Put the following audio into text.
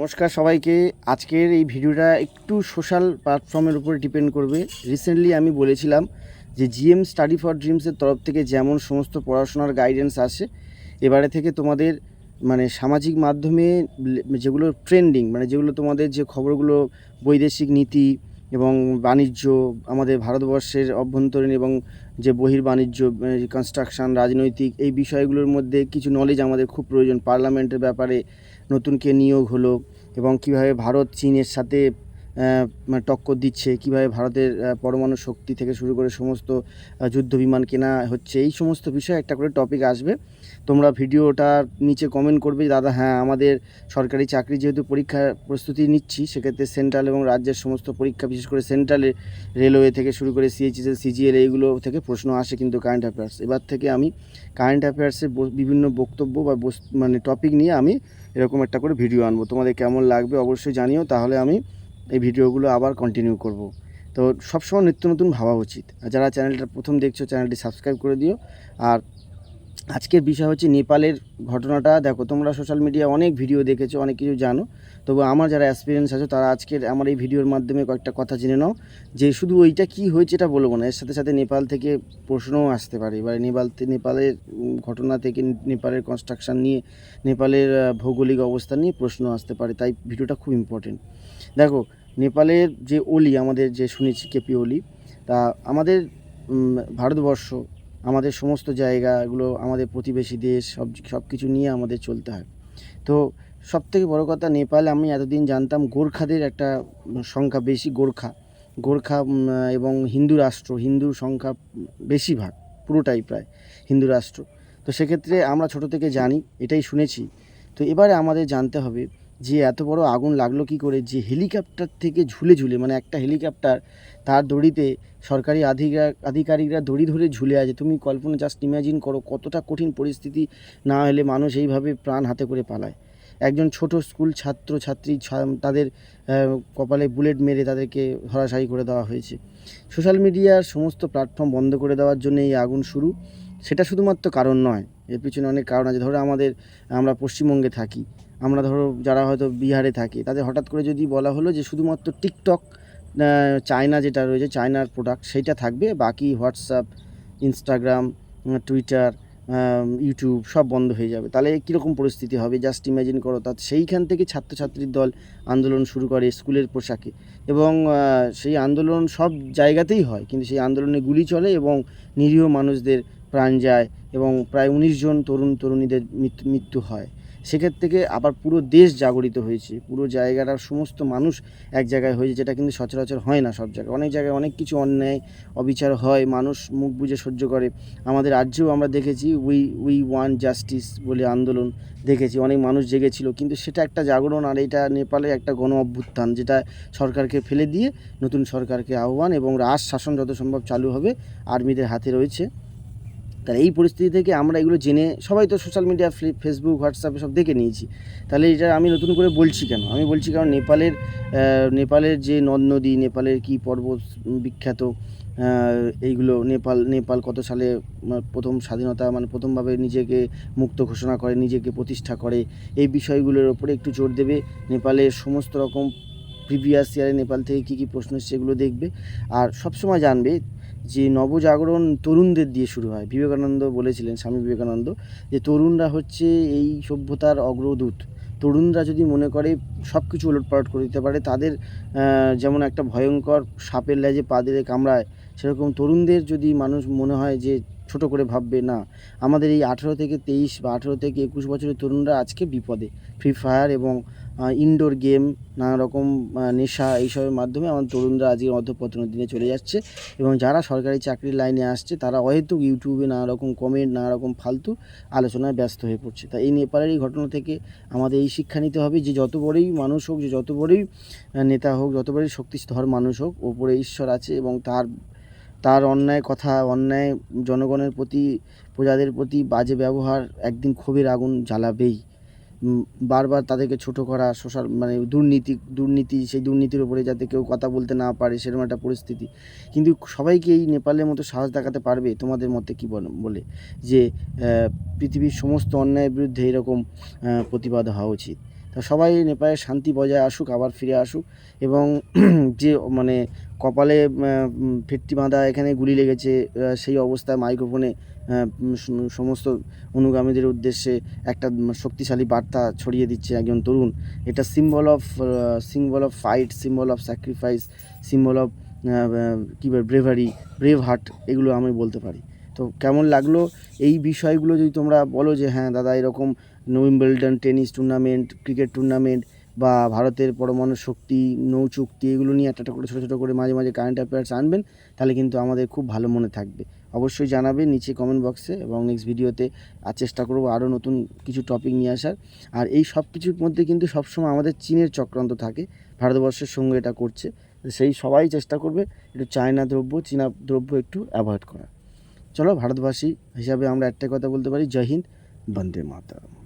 নমস্কার সবাইকে। আজকের এই ভিডিওটা একটু সোশ্যাল প্ল্যাটফর্মের উপরে ডিপেন্ড করবে। রিসেন্টলি আমি বলেছিলাম যে জিএম স্টাডি ফর ড্রিমসের তরফ থেকে যেমন সমস্ত পড়াশোনার গাইডেন্স আসে, এবারে থেকে তোমাদের মানে সামাজিক মাধ্যমে যেগুলো ট্রেন্ডিং মানে যেগুলো তোমাদের যে খবরগুলো, বৈদেশিক নীতি এবং বাণিজ্য, আমাদের ভারতবর্ষের অভ্যন্তরীণ এবং যে বহির্বাণিজ্য কনস্ট্রাকশন রাজনৈতিক, এই বিষয়গুলোর মধ্যে কিছু নলেজ আমাদের খুব প্রয়োজন। পার্লামেন্টের ব্যাপারে নতুন কে নিয়োগ হলো এবং কীভাবে ভারত চীনের সাথে টক্কর দিচ্ছে, কীভাবে ভারতের পরমাণু শক্তি থেকে শুরু করে সমস্ত যুদ্ধ বিমান কেনা হচ্ছে, এই সমস্ত বিষয়ে একটা করে টপিক আসবে। তোমরা ভিডিওটা নিচে কমেন্ট করবে দাদা হ্যাঁ আমাদের সরকারি চাকরি যেহেতু পরীক্ষার প্রস্তুতি নিচ্ছি, সেক্ষেত্রে সেন্ট্রাল এবং রাজ্যের সমস্ত পরীক্ষা, বিশেষ করে সেন্ট্রালে রেলওয়ে থেকে শুরু করে সিএইচএসএল সিজিএল এইগুলো থেকে প্রশ্ন আসে কিন্তু কারেন্ট অ্যাফেয়ার্স এবার থেকে আমি কারেন্ট অ্যাফেয়ার্সের বিভিন্ন বক্তব্য বা মানে টপিক নিয়ে আমি এরকম একটা করে ভিডিও আনব। তোমাদের কেমন লাগবে অবশ্যই জানিও, তাহলে আমি এই ভিডিওগুলো আবার কন্টিনিউ করব। তো সবসময় নিত্য নতুন ভাবা উচিত। যারা চ্যানেলটা প্রথম দেখছ চ্যানেলটি সাবস্ক্রাইব করে দিও। আর আজকের বিষয় হচ্ছে নেপালের ঘটনাটা। দেখো, তোমরা সোশ্যাল মিডিয়া অনেক ভিডিও দেখেছ, অনেক কিছু জানো। তবু আমার যারা এক্সপিরিয়েন্স আছে, তারা আজকের আমার এই ভিডিওর মাধ্যমে কয়েকটা কথা জেনে নাও। যে শুধু ওইটা কি হয়েছে এটা বলব না, এর সাথে সাথে নেপাল থেকে প্রশ্নও আসতে পারে। এবার নেপাল নেপালের ঘটনা থেকে নেপালের কনস্ট্রাকশন নিয়ে, নেপালের ভৌগোলিক অবস্থা নিয়ে প্রশ্ন আসতে পারে। তাই ভিডিওটা খুব ইম্পর্টেন্ট দেখো, নেপালের যে অলি, আমাদের যে শুনেছি কেপি অলি, তা আমাদের ভারতবর্ষ আমাদের সমস্ত জায়গাগুলো, আমাদের প্রতিবেশী দেশ, সব সব কিছু নিয়ে আমাদের চলতে হয়। তো সব থেকে বড়ো কথা, নেপালে আমি এতদিন জানতাম গোর্খাদের একটা সংখ্যা বেশি, গোর্খা। গোর্খা এবং হিন্দু রাষ্ট্র, হিন্দু সংখ্যা বেশি ভাগ পুরোটাই প্রায় হিন্দু রাষ্ট্র। তো সেক্ষেত্রে আমরা ছোট থেকে জানি, এটাই শুনেছি। তো এবারে আমাদের জানতে হবে যে এত বড় আগুন লাগল কি করে, যে হেলিকপ্টার থেকে ঝুলে ঝুলে মানে একটা হেলিকপ্টার তার দড়িতে সরকারি আধিকার আধিকারিকরা দড়ি ধরে ঝুলে আছে। তুমি কল্পনা জাস্ট ইমাজিন করো কতটা কঠিন পরিস্থিতি না হলে মানুষ এইভাবে প্রাণ হাতে করে পালায়। একজন ছোট স্কুল ছাত্র ছাত্রী তাদের কপালে বুলেট মেরে তাদেরকে ধরাশায়ী করে দেওয়া হয়েছে। সোশ্যাল মিডিয়ার সমস্ত প্ল্যাটফর্ম বন্ধ করে দেওয়ার জন্য এই আগুন শুরু। সেটা শুধুমাত্র কারণ নয়, এর পিছনে অনেক কারণ আছে। ধরো আমাদের, আমরা পশ্চিমবঙ্গে থাকি। আমরা ধরো যারা হয়তো বিহারে থাকি, তাদের হঠাৎ করে যদি বলা হলো যে শুধুমাত্র টিকটক চায়না যেটা রয়েছে চায়নার প্রোডাক্ট সেইটা থাকবে, বাকি হোয়াটসঅ্যাপ ইনস্টাগ্রাম টুইটার ইউটিউব সব বন্ধ হয়ে যাবে। তাহলে কীরকম পরিস্থিতি হবে? জাস্ট ইমাজিন করো, তা সেইখান থেকে ছাত্রছাত্রীর দল আন্দোলন শুরু করে স্কুলের পোশাকে। এবং সেই আন্দোলন সব জায়গাতেই হয়, কিন্তু সেই আন্দোলনে গুলি চলে এবং নিরীহ মানুষদের প্রাণ যায় এবং প্রায় উনিশ জন তরুণ, তরুণীদের মৃত্যু হয়। সেক্ষেত্রে থেকে আবার পুরো দেশ জাগরিত হয়েছে। পুরো জায়গাটার সমস্ত মানুষ এক জায়গায় হয়েছে, যেটা কিন্তু সচরাচর হয় না সব জায়গায়। অনেক জায়গায় অনেক কিছু অন্যায়, অবিচার হয়, মানুষ মুখ বুজে সহ্য করে। আমাদের রাজ্যেও আমরা দেখেছি, উই উই ওয়ান জাস্টিস বলে আন্দোলন দেখেছি। অনেক মানুষ জেগেছিল, কিন্তু সেটা একটা জাগরণ আর এটা নেপালে একটা গণ অভ্যুত্থান, যেটা সরকারকে ফেলে দিয়ে নতুন সরকারকে আহ্বান এবং রাজ শাসন যত সম্ভব চালু হবে, আর্মিদের হাতে রয়েছে। তাহলে এই পরিস্থিতি থেকে আমরা এগুলো জেনে সবাই তো সোশ্যাল মিডিয়া ফেসবুক হোয়াটসঅ্যাপে সব দেখে নিয়েছি। তাহলে এটা আমি নতুন করে বলছি কেন? আমি বলছি কারণ নেপালের নেপালের যে নদ নদী, নেপালের কি পর্বত বিখ্যাত এইগুলো নেপাল নেপাল কত সালে প্রথম স্বাধীনতা মানে প্রথমভাবে নিজেকে মুক্ত ঘোষণা করে, নিজেকে প্রতিষ্ঠা করে, এই বিষয়গুলোর ওপরে একটু জোর দেবে। নেপালের সমস্ত রকম প্রিভিয়াস ইয়ারে নেপাল থেকে কী কী প্রশ্ন সেগুলো দেখবে। আর সবসময় জানবে যে নবজাগরণ তরুণদের দিয়ে শুরু হয়। বিবেকানন্দ বলেছিলেন, স্বামী বিবেকানন্দ, যে তরুণরা হচ্ছে এই সভ্যতার অগ্রদূত। তরুণরা যদি মনে করে সব কিছু ওলটপালট করে দিতে পারে, তাদের যেমন একটা ভয়ঙ্কর সাপের লেজে পা দিলে কামড়ায়, সেরকম তরুণদের যদি মানুষ মনে হয় যে ছোট করে ভাববে, না, আমাদের এই আঠেরো থেকে তেইশ বা আঠেরো থেকে একুশ বছরের তরুণরা আজকে বিপদে। ফ্রি ফায়ার এবং ইনডোর গেম নানা রকম নেশা এইসবের মাধ্যমে আমার তরুণরা আজকে অধপতনের দিনে চলে যাচ্ছে। এবং যারা সরকারি চাকরির লাইনে আসছে, তারা অহেতুক ইউটিউবে নানা রকম কমেন্ট নানা রকম ফালতু আলোচনায় ব্যস্ত হয়ে পড়ছে। তাই এই নেপালের এই ঘটনা থেকে আমাদের এই শিক্ষা নিতে হবে যে, যত বড়ই মানুষ হোক, যে, যত বড়ই নেতা হোক, যত বড়ই শক্তিধর মানুষ হোক, ওপরে ঈশ্বর আছে এবং তার তার অন্যায় কথা, অন্যায় জনগণের প্রতি, প্রজাদের প্রতি বাজে ব্যবহার একদিন ক্ষোভের আগুন জ্বালাবেই। বারবার তাদেরকে ছোট করা, সোশ্যাল মানে দুর্নীতি দুর্নীতি, সেই দুর্নীতির উপরে যাতে কেউ কথা বলতে না পারে, সেরকম একটা পরিস্থিতি। কিন্তু সবাইকে এই নেপালের মতো সাহস দেখাতে পারবে? তোমাদের মতে কি বল- যে পৃথিবীর সমস্ত অন্যায়ের বিরুদ্ধে এরকম প্রতিবাদ হওয়া উচিত। তা সবাই নেপালে শান্তি বজায় আসুক, আবার ফিরে আসুক এবং যে মানে কপালে ফিরতি বাঁধা এখানে গুলি লেগেছে সেই অবস্থায় মাইক্রোফোনে সমস্ত অনুগামীদের উদ্দেশ্যে একটা শক্তিশালী বার্তা ছড়িয়ে দিচ্ছে একজন তরুণ। এটা symbol of symbol of fight symbol of sacrifice symbol of কী বলে ব্রেভারি ব্রেভ হার্ট এগুলো আমি বলতে পারি। তো কেমন লাগল? এই বিষয়গুলো যদি তোমরা বলো যে হ্যাঁ দাদা এরকম Wimbledon tennis tournament cricket tournament বা ভারতের পরমাণু শক্তি নৌ চুক্তি এগুলো নিয়ে একটা একটা করে ছোটো ছোটো করে মাঝে মাঝে কারেন্ট অ্যাফেয়ার্স আনবেন, তাহলে কিন্তু আমাদের খুব ভালো মনে থাকবে। অবশ্যই জানাবে নিচে কমেন্ট বক্সে এবং নেক্সট ভিডিওতে আর চেষ্টা করব আরও নতুন কিছু টপিক নিয়ে আসার। আর এই সব কিছুর মধ্যে কিন্তু সবসময় আমাদের চীনের চক্রান্ত থাকে, ভারতবর্ষের সঙ্গে এটা করছে। সেই সবাই চেষ্টা করবে একটু চায়না দ্রব্য, চীনা দ্রব্য একটু অ্যাভয়েড করা চলো ভারতবাসী হিসাবে আমরা একটাই কথা বলতে পারি, জয় হিন্দ, বন্দে মাতরম।